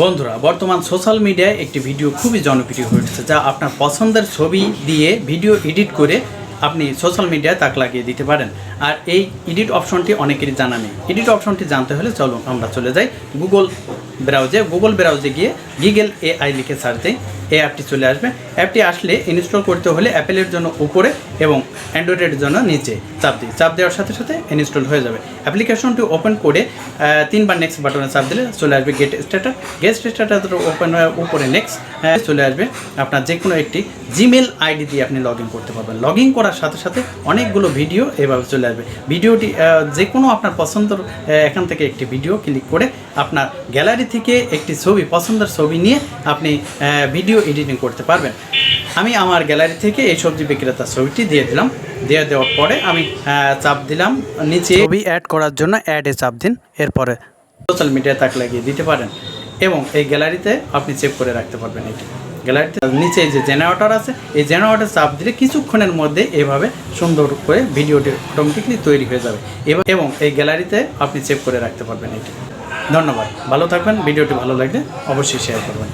বন্ধুরা, বর্তমান সোশ্যাল মিডিয়ায় একটি ভিডিও খুবই জনপ্রিয় হয়ে উঠেছে, যা আপনার পছন্দের ছবি দিয়ে ভিডিও এডিট করে আপনি সোশ্যাল মিডিয়ায় তাক লাগিয়ে দিতে পারেন। আর এই এডিট অপশনটি অনেকেরই জানা নেই। এডিট অপশনটি জানতে হলে চলুন আমরা চলে যাই গুগল ব্রাউজে গুগল ব্রাউজে গিয়ে গুগল এআই লিখে সার্চ এই অ্যাপটি চলে আসবে। অ্যাপটি আসলে ইনস্টল করতে হলে অ্যাপেলের জন্য উপরে এবং অ্যান্ড্রয়েডের জন্য নিচে চাপ দিই চাপ দেওয়ার সাথে সাথে ইনস্টল হয়ে যাবে। অ্যাপ্লিকেশনটি ওপেন করে তিনবার নেক্সট বাটনে চাপ দিলে চলে আসবে gate status gate status open উপরে নেক্সট চলে আসবে আপনার যে কোনো একটি জিমেল আইডি দিয়ে আপনি লগ করতে পারবেন। লগ করার সাথে সাথে অনেকগুলো ভিডিও এভাবে চলে আসবে। ভিডিওটি যে কোনো আপনার পছন্দের এখান থেকে একটি ভিডিও ক্লিক করে আপনার গ্যালারি থেকে একটি ছবি পছন্দের ছবি নিয়ে আপনি ভিডিও এডিটিং করতে পারবেন। আমি আমার গ্যালারি থেকে এই সবজি বিক্রেতার ছবিটি দিয়ে দিলাম। দিয়ে দেওয়ার পরে আমি চাপ দিলাম নিচে। ছবি অ্যাড করার জন্য অ্যাডে চাপ দিন এরপরে সোশ্যাল মিডিয়ায় তাক লাগিয়ে দিতে পারেন এবং এই গ্যালারিতে আপনি সেভ করে রাখতে পারবেন এটি। গ্যালারিতে নিচে যে জেনারেটর আছে এই জেনারেটর চাপ দিলে কিছুক্ষণের মধ্যে এভাবে সুন্দর করে ভিডিওটি অটোমেটিকলি তৈরি হয়ে যাবে। এবং এই গ্যালারিতে আপনি সেভ করে রাখতে পারবেন এটি। ধন্যবাদ। ভালো থাকবেন ভিডিওটি ভালো লাগলে অবশ্যই শেয়ার করবেন।